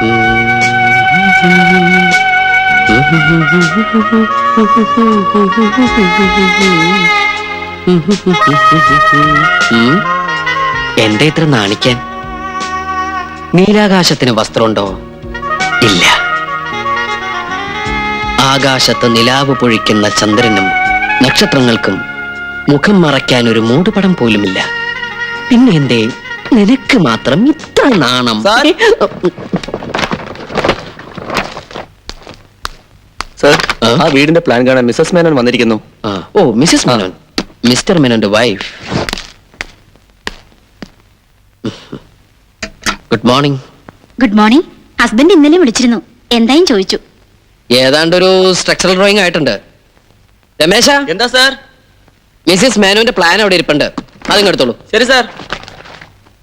ഉം. എന്താ ഇത്ര നാണിക്കാൻ നീലാകാശത്തിന് വസ്ത്രമുണ്ടോ? ഇല്ല. ആകാശത്ത് നിലാവ് പൊഴിക്കുന്ന ചന്ദ്രനും നക്ഷത്രങ്ങൾക്കും മുഖം മറയ്ക്കാൻ ഒരു മൂടുപടം പോലുമില്ല. പിന്നെ എന്തേ? നിനക്ക് മാത്രം ഇത്ര നാണം സാർ. സർ ആ? വീടിന്റെ പ്ലാൻ കാണാൻ മിസ്സസ് മേനോൻ വന്നിരിക്കുന്നു. ആ, ഓ മിസസ് മേനോൻ മിസ്റ്റർ മേനോന്റെ wife good morning good morning husband ഇന്നലെ വിളിച്ചിരുന്നു. എന്തായും ചോദിച്ചു. ഏതാണ്ട് ഒരു സ്ട്രക്ചറൽ ഡ്രോയിങ് ആയിട്ടുണ്ട്. രമേശ? എന്താ സാർ? മിസ്സിസ് മേനോന്റെ പ്ലാൻ അവിടെ ഇരിപ്പുണ്ട്. അതിങ്ങെടുത്തോളൂ. ശരി sir.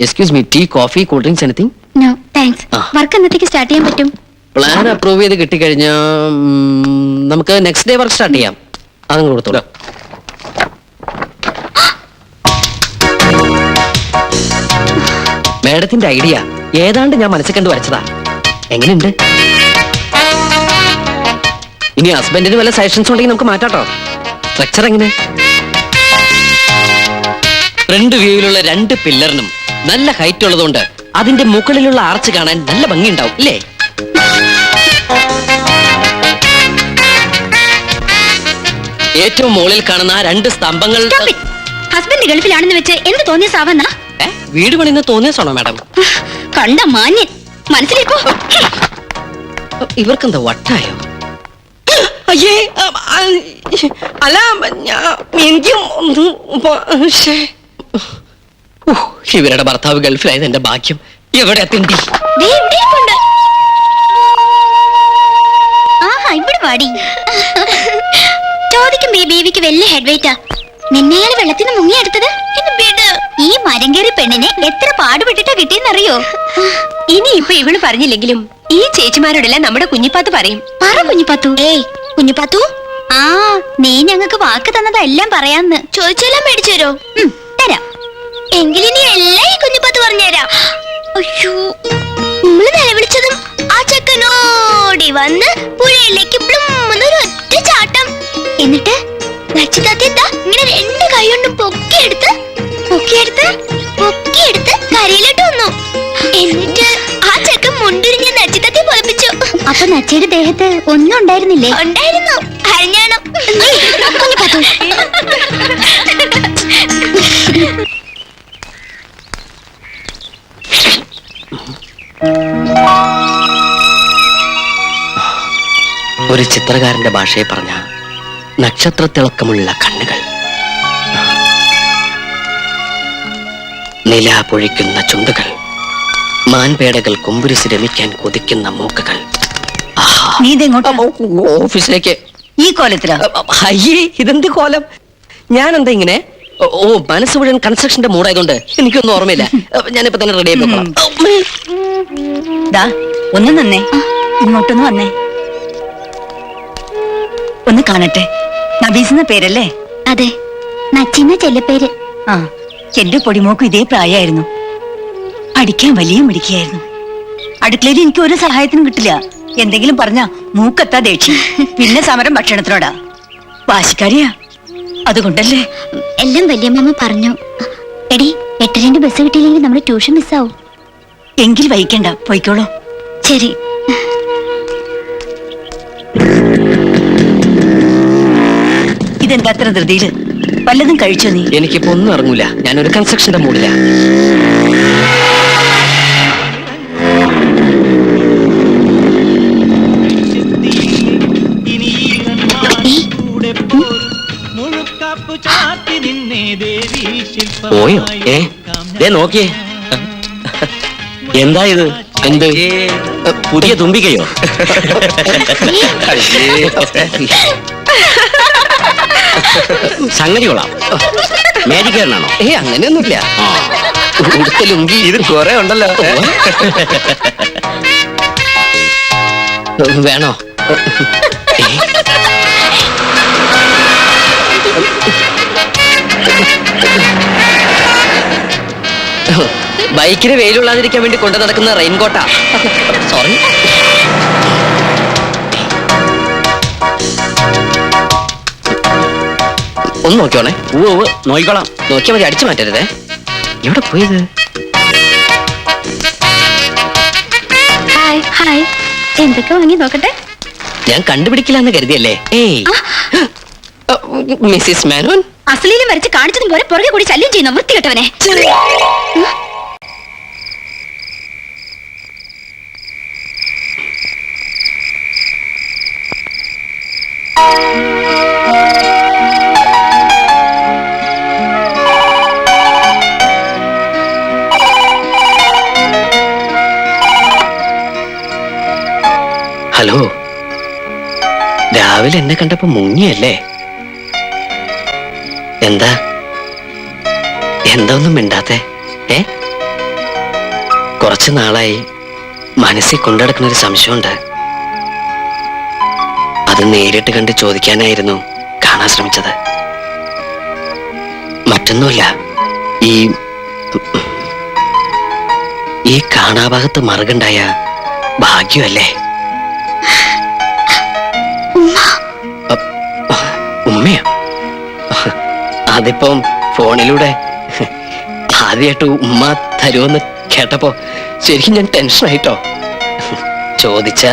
Excuse me tea coffee cool drinks anything no thanks work എന്നത്തേക്ക് സ്റ്റാർട്ട് ചെയ്യാൻ പറ്റും? പ്ലാൻ അപ്രൂവ് ചെയ്ത് കിട്ടിക്കഴിഞ്ഞാൽ നമുക്ക് നെക്സ്റ്റ് ഡേ വർക്ക് സ്റ്റാർട്ട് ചെയ്യാം. അതങ്ങ് കൊടുത്തോളൂ. മേഡത്തിന്റെ ഐഡിയ ഏതാണ്ട് ഞാൻ മനസ്സിൽ കണ്ട് വരച്ചതാ. എങ്ങനെയുണ്ട്? ഇനി ഹസ്ബൻഡിന് വല്ല സജഷൻസ് ഉണ്ടെങ്കിൽ നമുക്ക് മാറ്റാട്ടോ. സ്ട്രക്ചർ എങ്ങനെ? ഫ്രണ്ട് വ്യൂവിലുള്ള രണ്ട് പില്ലറിനും നല്ല ഹൈറ്റ് ഉള്ളതുകൊണ്ട് അതിന്റെ മുകളിലുള്ള ആർച്ച് കാണാൻ നല്ല ഭംഗിയുണ്ടാവും ഇല്ലേ? ഏറ്റവും മുകളിൽ കാണുന്ന ആ രണ്ട് സ്തംഭങ്ങൾ ഹസ്ബൻഡ് ഗൾഫിലാണെന്ന് വെച്ച് എന്ത് തോന്നിയ സാവന്ന വീട് പണിന്ന് തോന്നിയസാണോ മാഡം? കണ്ട മാന്യൻ. മനസ്സിലേക്കോ ഇവർക്കെന്താ വട്ടായോ? അയ്യേ അല്ല എനിക്ക് ഇവരുടെ ഭർത്താവ് ഗൾഫിലായത് എന്റെ ഭാഗ്യം. എവിടെ തിണ്ടി ഇവിടെ ഇരിപ്പുണ്ട്. ആഹാ ഈ പാടി ചോദിക്കും ബേ ബേബിക്ക് വലിയ ഹെഡ് വെയിറ്റാ നിന്നെയാണ് വെള്ളത്തിന് മുങ്ങിയെടുത്തത് ഈ മരം കയറി പെണ്ണിനെ എത്ര പാടുപെട്ടിട്ടാ കിട്ടിയെന്നറിയോ ഇനി ഇപ്പൊ ഇവൾ പറഞ്ഞില്ലെങ്കിലും ഈ ചേച്ചിമാരോടെല്ലാം നമ്മുടെ കുഞ്ഞിപ്പാത്ത് പറയും പറ കുഞ്ഞിപ്പാത്തു ഏയ് കുഞ്ഞിപ്പാത്തു ആ നീ ഞങ്ങൾക്ക് വാക്ക് തന്നതെല്ലാം പറയാന്ന് ചോദിച്ചെല്ലാം മേടിച്ചു തരോ തരാം എങ്കിലിനി എല്ലാം ഈ കുഞ്ഞിപ്പാത്ത് പറഞ്ഞുതരാം അയ്യോ നമ്മൾ നിലവിളിച്ചതും ആ ചക്കനോടി വന്ന് പുഴയിലേക്ക് ചാട്ടം എന്നിട്ട് നച്ചിതാത്ത ഇങ്ങനെ രണ്ട് കൈ കൊണ്ടും പൊക്കിയെടുത്ത് പൊക്കിയെടുത്ത് പൊക്കിയെടുത്ത് കരയിലോട്ട് വന്നു. എന്നിട്ട് ആ ചെക്കൻ മുണ്ടുരിഞ്ഞ നച്ചിതത്തെ പൊളിപ്പിച്ചു. അപ്പൊ നച്ചയുടെ ദേഹത്ത് ഒന്നും ഉണ്ടായിരുന്നില്ലേ? ഉണ്ടായിരുന്നു. അരഞ്ഞാണം. ഒരു ചിത്രകാരന്റെ ഭാഷയെ പറഞ്ഞ നക്ഷത്രത്തിളക്കമുള്ള കണ്ണുകൾ. നില പൊഴിക്കുന്ന ചുണ്ടുകൾ. മാൻപേടകൾ കുമ്പുരുസി രമിക്കാൻ കൊതിക്കുന്ന മൂക്കുകൾ. നീ ഇതെങ്ങോട്ടാ? ഓഫീസിലേക്ക്. ഈ കോലത്തിലാ? അയ്യേ ഇതെന്ത് കോലം? ഞാനെന്താ ഇങ്ങനെ? ഓ, ഓ മനസ്സ് മുഴുവൻ കൺസ്ട്രക്ഷന്റെ മൂടായതുകൊണ്ട് എനിക്കൊന്നും ഓർമ്മയില്ല. അപ്പൊ ഞാനിപ്പോ തന്നെ റെഡി ആയിക്കോളാം ദാ ഒന്ന് നന്നേ. ഇങ്ങോട്ടൊന്ന് വന്നേ. ഒന്ന് കാണട്ടെ. നബീസ് എന്ന പേരല്ലേ? അതെ. നച്ചിന്ന ചെല്ലപ്പേര് ആ എന്റെ പൊടിമോക്കും ഇതേ പ്രായമായിരുന്നു അടിക്കാൻ വലിയ മിടിക്കായിരുന്നു അടുക്കളയിൽ എനിക്ക് ഒരു സഹായത്തിനും കിട്ടില്ല. എന്തെങ്കിലും പറഞ്ഞ മൂക്കത്താ ദേഷ്യം. പിന്നെ സമരം ഭക്ഷണത്തിനോടാ. വാശിക്കാരിയാ. അതുകൊണ്ടല്ലേ? എല്ലാം വല്യമ്മ പറഞ്ഞു. എടി എട്ടരന്റെ ബസ് കിട്ടിയില്ലെങ്കിൽ നമ്മുടെ ട്യൂഷൻ മിസ്സാവും എങ്കിൽ വൈകണ്ട പോയിക്കോളൂ. ശരി. ഇതെന്താ അത്ര ധൃതിയിൽ വല്ലതും കഴിച്ചോ നീ? എനിക്കിപ്പോ ഒന്നും ഇറങ്ങൂല. ഞാനൊരു കൺസ്ട്രക്ഷന്റെ മൂടില്ല പോയോ? ഏ? ദേ നോക്കിയേ. എന്താ ഇത്? എന്ത്? പുതിയ തുമ്പിക്കയോ സംഗതി കൊള്ളാം മേജിക്കാരനാണോ ഏ അങ്ങനെയൊന്നുമില്ല ഉടുത്തലുങ്കി ഇത് കുറെ ഉണ്ടല്ലോ. വേണോ? ബൈക്കിന് വെയിലുള്ളാതിരിക്കാൻ വേണ്ടി കൊണ്ടു നടക്കുന്ന റെയിൻകോട്ടാ. സോറി. ഒന്ന് നോക്കിയോണേ. ഉവ് ഉവ് നോക്കിക്കോളാം. നോക്കിയാൽ മതി അടിച്ചു മാറ്റരുതേ. എവിടെ പോയത്? Hi hi. എന്തൊക്കെ വാങ്ങി നോക്കട്ടെ. ഞാൻ കണ്ടുപിടിക്കില്ല എന്ന് കരുതിയല്ലേ? ഏയ്. മിസ്സിസ് മേനോൻ? അസലീലും വരച്ച് കാണിച്ചതും പോലെ പുറകെ കൂടി ശല്യം ചെയ്യുന്ന വൃത്തികെട്ടവനെ. രാവിലെ എന്നെ കണ്ടപ്പോ മുങ്ങിയല്ലേ? എന്താ? എന്താ ഒന്നും മിണ്ടാത്തെ? കുറച്ചു നാളായി മനസ്സിൽ കൊണ്ടുനടക്കുന്ന ഒരു സംശയമുണ്ട്. അത് നേരിട്ട് കണ്ട് ചോദിക്കാനായിരുന്നു കാണാൻ ശ്രമിച്ചത്. മറ്റൊന്നുമില്ല ഈ ഈ കാണാഭാഗത്ത് മറുകുണ്ടായ ഭാഗ്യമല്ലേ? അതിപ്പം ഫോണിലൂടെ. ആദ്യമായിട്ട് ഉമ്മ തരുമെന്ന് കേട്ടപ്പോ ശരിക്കും ഞാൻ ടെൻഷനായിട്ടോ. ചോദിച്ച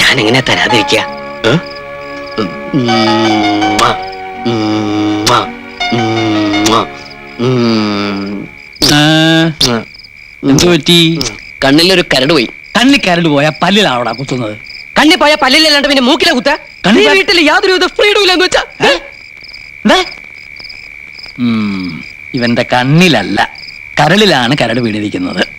ഞാൻ എങ്ങനെ തരാതിരിക്കുക. എന്തു പറ്റി? കണ്ണിലൊരു കരട് പോയി. കണ്ണി കരട് പോയാ പല്ലിലാണോടാ കുത്തുന്നത്? കണ്ണി പോയാ പല്ലിലല്ലാണ്ട് പിന്നെ മൂക്കിലെ കുത്ത? വീട്ടിൽ യാതൊരു വിധ ഫ്രീഡം ഇല്ലെന്ന് വെച്ചാ? ഏ? ഇവന്റെ കണ്ണിലല്ല കരളിലാണ് കരട് വീണിരിക്കുന്നത്.